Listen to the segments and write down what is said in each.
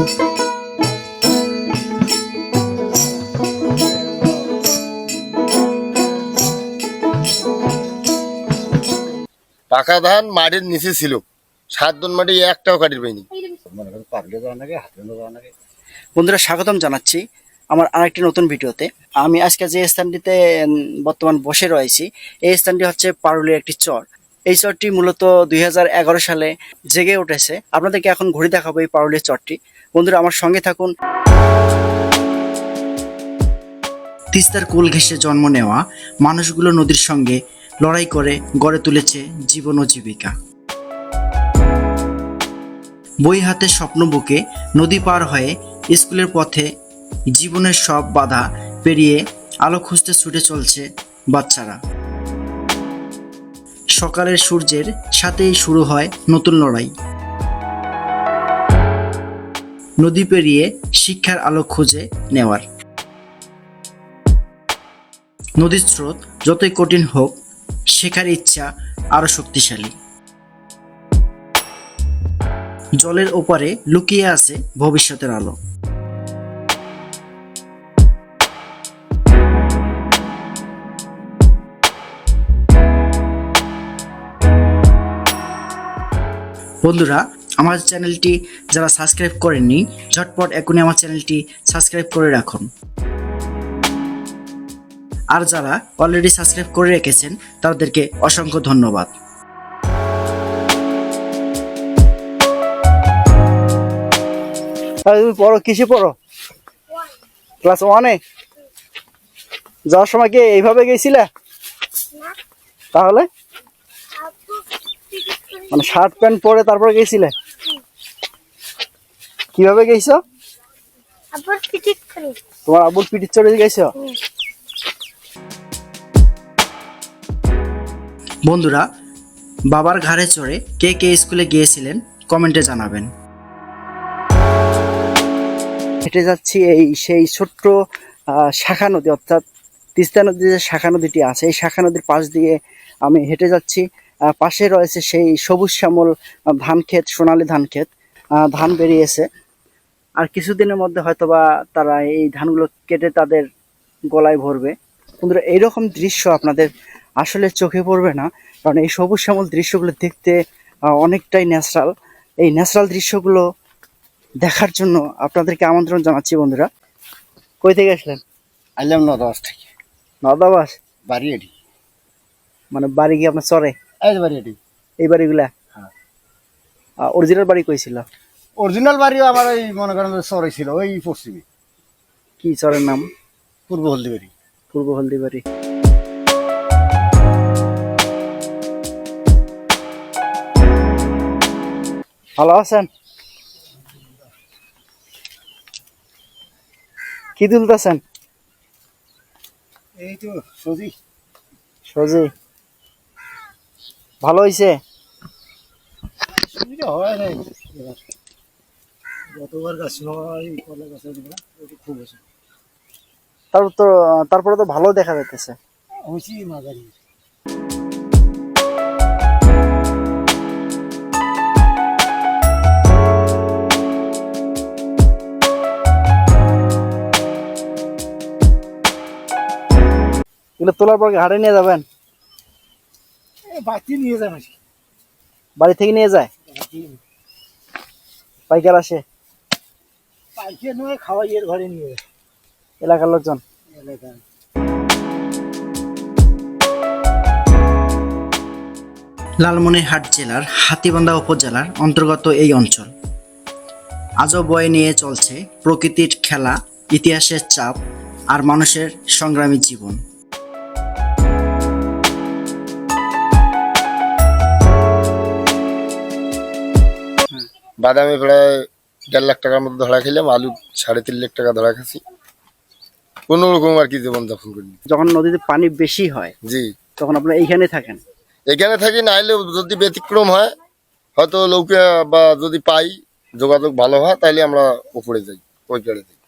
পাকা ধান মাটির নিচে ছিল। সাত দন মাটি একটাও কাটির পাইনি। বন্ধুরা, স্বাগতম জানাচ্ছি আমার আরেকটি নতুন ভিডিওতে। আমি আজকে যে স্থানটিতে বর্তমান বসে রয়েছি, এই স্থানটি হচ্ছে পারুলির একটি চর। এই চরটি মূলত দুই হাজার এগারো সালে জেগে উঠেছে। আপনাদেরকে এখন ঘুরে দেখাবো এই পারুলির চরটি। বন্ধুরা আমার সঙ্গে থাকুন। তিস্তার কুল ঘেঁষে জন্ম নেওয়া মানুষগুলো নদীর সঙ্গে লড়াই করে গড়ে তুলেছে জীবন ও জীবিকা। বই হাতে স্বপ্ন বুকে নদী পার হয়ে স্কুলের পথে জীবনের সব বাধা পেরিয়ে আলো খুঁজতে ছুটে চলছে বাচ্চারা। সকালের সূর্যের সাথেই শুরু হয় নতুন লড়াই। নদী পেরিয়ে শিক্ষার আলো খুঁজে নেওয়ার। নদীর স্রোত যতই কঠিন হোক, শেখার ইচ্ছা আরও শক্তিশালী। জলের ওপারে লুকিয়ে আছে ভবিষ্যতের আলো। বন্ধুরা আমার চ্যানেলটি যারা সাবস্ক্রাইব করেননি ঝটপট এখনই আমার চ্যানেলটি সাবস্ক্রাইব করে রাখুন। আর যারা অলরেডি সাবস্ক্রাইব করে রেখেছেন তাদেরকে অসংখ্য ধন্যবাদ। তুমি পড়ো কিসে পড়ো? ক্লাস ওয়ানে যাওয়ার সময় কি এইভাবে গেছিলে? তাহলে? মানে শার্ট প্যান্ট পরে তারপরে গেছিলে? কীভাবে গেছো আবার পিটিক করে তোমার আবুল পিটির চড়ে গেছো বন্ধুরা বাবার ঘাড়ে চড়ে কে কে স্কুলে গিয়েছিলেন কমেন্টে জানাবেন। হেঁটে যাচ্ছি এই সেই ছোট্ট আহ, শাখা নদী অর্থাৎ তিস্তা নদীর যে শাখা নদীটি আছে এই শাখা নদীর পাশ দিয়ে আমি হেঁটে যাচ্ছি। পাশে রয়েছে সেই সবুজ শ্যামল ধান ক্ষেত সোনালী ধান ক্ষেত ধান বেরিয়েছে। আর কিছুদিনের মধ্যে হয়তোবা তারা এই ধানগুলো কেটে তাদের গলায় ভরবে। বন্ধুরা এইরকম দৃশ্য আপনাদের আসলে চোখে পড়বে না কারণ এই সবুজ শ্যামল দৃশ্যগুলো দেখতে অনেকটাই ন্যাচারাল। এই ন্যাচারাল দৃশ্যগুলো দেখার জন্য আপনাদেরকে আমন্ত্রণ জানাচ্ছি বন্ধুরা। কই থেকে আসলেন? আইলাম ন দশ থেকে। নদাবাস বাড়ি মানে বাড়ি গিয়ে আপনার চরে? এই বাড়ি এটি এই বাড়িগুলা? হ্যাঁ। অরিজিনাল বাড়ি কইছিল? অরিজিনাল বাড়িও আমার ওই মনে করেন যে ছিল ওই পশ্চিমে। কি চরের নাম? পূর্ব হলদিবাড়ি। পূর্ব হলদি বাড়ি ভালো আছেন? কি তুলতেছেন? এই তো সজি। সজি? ভালো হইছে? সুবিধা হয় নাই। গতবার গাছ নয় কলা গাছ খুব হয়েছে তারপর তো তারপরে তো ভালো দেখা যাইতেছে। হয়েছি মাঝারি এগুলো তোলার পর ঘাটে নিয়ে যাবেন? বাতি নিয়ে যান আসি বাড়ি থেকে নিয়ে যায়? পাইকার আসে? পাইকে নয় খাওয়াইয়ের ঘরে নিয়ে যায়। এলাকার লোকজন? এলাকায় লালমনিরহাট জেলার হাতিবান্ধা উপজেলার অন্তর্গত এই অঞ্চল। আজও বয়ে নিয়ে চলছে প্রকৃতির খেলা ইতিহাসের চাপ আর মানুষের সংগ্রামী জীবন। বাদামে প্রায় দেড় লাখ টাকার মতো ধরা খেলাম আলু সাড়ে তিন লাখ টাকা ধরা খাচ্ছি কোনো রকম আর কি জীবন যাপন করি যখন নদীতে পানি বেশি হয় জি। তখন আপনারা এইখানে থাকেন? এখানে থাকি না হলে যদি ব্যতিক্রম হয় হয়তো লৌকা বা যদি পাই যোগাযোগ ভালো হয় তাহলে আমরা উপরে যাই ওই পাড়ে যাই।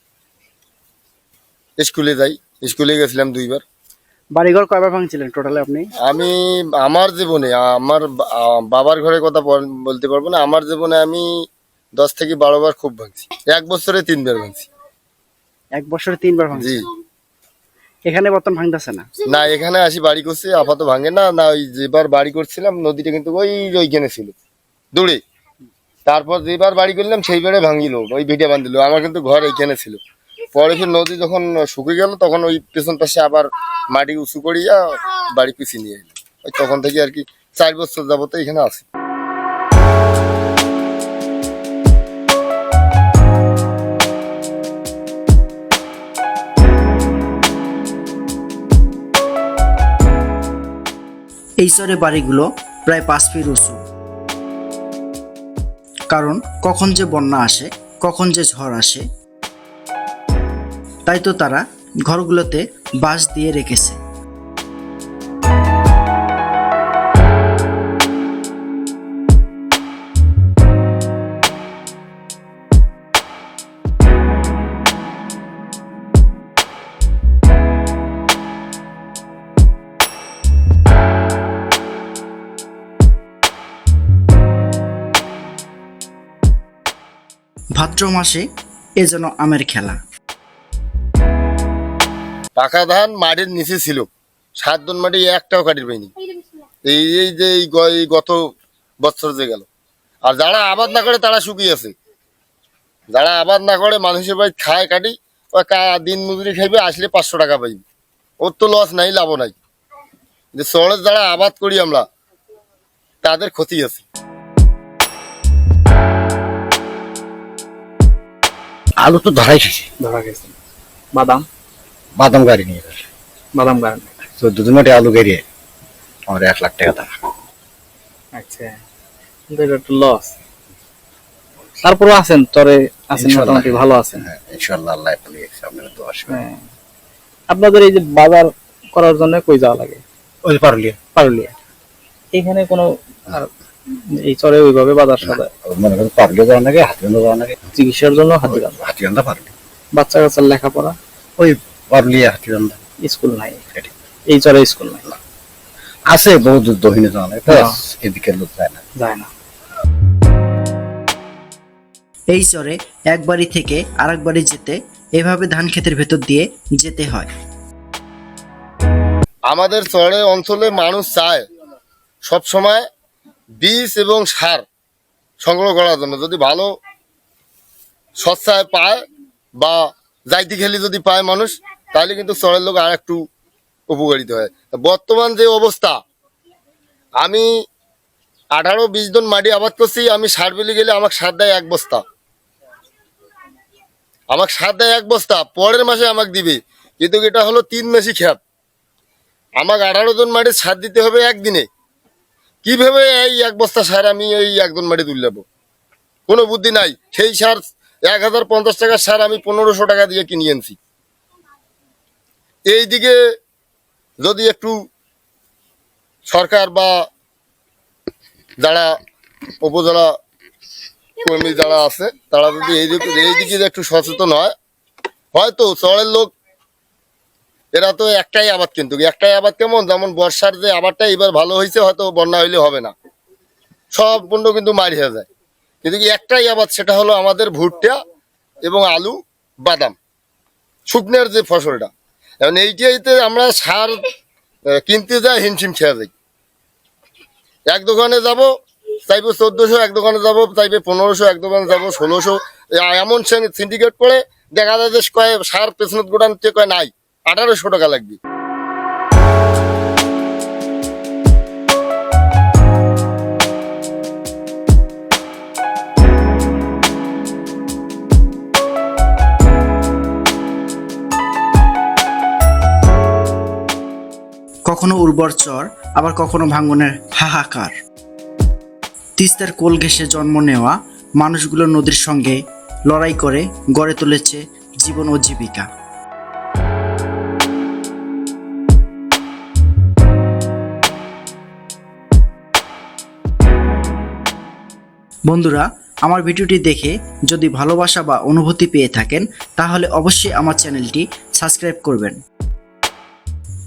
স্কুলে যাই স্কুলে গেছিলাম দুইবার। বাড়িঘর কয়বার ভাঙছিলেন টোটালে আপনি? আমি আমার জীবনে আমার বাবার ঘরের কথা বলতে পারব না আমার জীবনে আমি দশ থেকে বারো বার খুব ভাঙছি। এক বছরে তিনবার ভাঙছি। এক বছরে তিনবার ভাঙছে এখানে বর্তমান ভাঙতেছে না? না এখানে আসি বাড়ি করছি আপাতত ভাঙে না না ওই যেবার বাড়ি করছিলাম নদীটা কিন্তু ওই ওইখানে ছিল দূরে। তারপর যেবার বাড়ি করলাম সেইবারে ভাঙিল ওই ভিটে বাঁধিল আমার কিন্তু ঘর এইখানে ছিল। পরে ফির নদী যখন শুকিয়ে গেল, তখন ওই পেছন পাশে আবার মাটি উঁচু করিয়া বাড়ি পিছিয়ে নিয়ে এলো। ওই তখন থেকে আর কি চার বছর যাবত এখানে আছি। এই চরে বাড়িগুলো প্রায় পাঁচ ফিট উঁচু। কারণ কখন যে বন্যা আসে, কখন যে ঝড় আসে তাই তো তারা ঘরগুলোতে বাঁশ দিয়ে রেখেছে। ভাদ্র মাসে এ যেন আমের খেলা। পাকা ধান মাটির নিচে ছিল। সাত দন মাটি একটাও কাটির পাইনি। এই এই যে এই গত বছর যে গেল। আর যারা আবাদ না করে তারা শুকিয়ে আছে। যারা আবাদ না করে মানুষের বাড়ি খায় কাটি ওই দিন মজুরি খাইবে আসলে পাঁচশো টাকা পাইবে। ওর তো লস নাই লাভ নাই। যে শহরে যারা আবাদ করি আমরা তাদের ক্ষতি আছে। আলু তো ধরাই খাইছে। ধরা গেছে বাদাম? বাদাম গাড়ি নিয়ে বাদাম গান চোদ্দ মাটি আলু গাড়িয়ে আমার এক লাখ টাকা আচ্ছা। কিন্তু এটা একটু লস তারপরও আছেন তরে আছেন মোটামুটি ভালো আছেন। হ্যাঁ ইনশাল্লাহ আল্লাহ গেছে আপনার তো আপনাদের এই যে বাজার করার জন্য কই যাওয়া লাগে? ওই পারলিয়ে। পারুলিয়া। এখানে কোনো এই চরে ওইভাবে বাজার সাদা মনে করেন পারলিয়ে যাওয়া লাগে হাতিয়ান্দা যাওয়া লাগে চিকিৎসার জন্য হাতিরাম হাতিয়ান্দা পারলি বাচ্চা কাচ্চার লেখাপড়া। ওই স্কুল নাই। এই চরে স্কুল নাই। আছে বহু দূর যাওয়া। এদিকে লোক যায় না। যায় না। এই চরে এক বাড়ি থেকে আরেক বাড়ি যেতে এভাবে ধান ক্ষেতের ভেতর দিয়ে যেতে হয়। আমাদের শহরে অঞ্চলে মানুষ চায় সব সময় বীজ এবং সার সংগ্রহ করার জন্য। যদি ভালো সস্তায় পায় বা যাইতে খেলি যদি পায় মানুষ তাহলে কিন্তু শহরের লোক আর একটু উপকারিত হয়। বর্তমান যে অবস্থা, আমি আঠারো, বিশ জন মাটি আবাদ করছি, আমি সার বিলি গেলে আমাকে সার দেয় এক বস্তা। আমাকে সার দেয় এক বস্তা, পরের মাসে আমাকে দিবে। কিন্তু এটা হলো তিন মাসি খ্যাপ। আমাকে আঠারো জন মাটি সার দিতে হবে একদিনে। কীভাবে এই এক বস্তা সার আমি এই একজন মাটি তুলে নেব? কোনো বুদ্ধি নাই। সেই সার এক হাজার পঞ্চাশ টাকার সার আমি পনেরোশো টাকা দিয়ে কিনে এইদিকে যদি একটু সরকার বা যারা উপজেলা কর্মী যারা আছে, তারা যদি এই দিকে এই দিকে একটু সচেতন হয়, হয়তো শহরের লোক, এরা তো একটাই আবাদ কিন্তু, একটাই আবাদ কেমন? যেমন বর্ষার যে আবাদটা এবার ভালো হয়েছে, হয়তো বন্যা হইলে হবে না। সব পণ্য কিন্তু মারি হয়ে যায়। কিন্তু একটাই আবাদ, সেটা হলো আমাদের ভুট্টা এবং আলু, বাদাম, শুকনের যে ফসলটা। এখন এইটাইতে আমরা সার কিনতে যাই, হিমশিম খেয়ে যাই। এক দোকানে যাব, চাইবে চোদ্দশো, এক দোকানে যাব, চাইবে পনেরোশো, এক দোকানে যাব ষোলোশো। এমন সিন্ডিকেট করে দেখা যায় যে কয়ে সার পেছনত গোটান কয় নাই, আঠারোশো টাকা লাগবে। কখনো উর্বর চর, আবার কখনো ভাঙ্গনের হাহাকার। তিস্তার কোল ঘেঁষে জন্ম নেওয়া মানুষগুলো নদীর সঙ্গে লড়াই করে গড়ে তুলেছে জীবন ও জীবিকা। বন্ধুরা, আমার ভিডিওটি দেখে যদি ভালোবাসা বা অনুভূতি পেয়ে থাকেন, তাহলে অবশ্যই আমার চ্যানেলটি সাবস্ক্রাইব করবেন।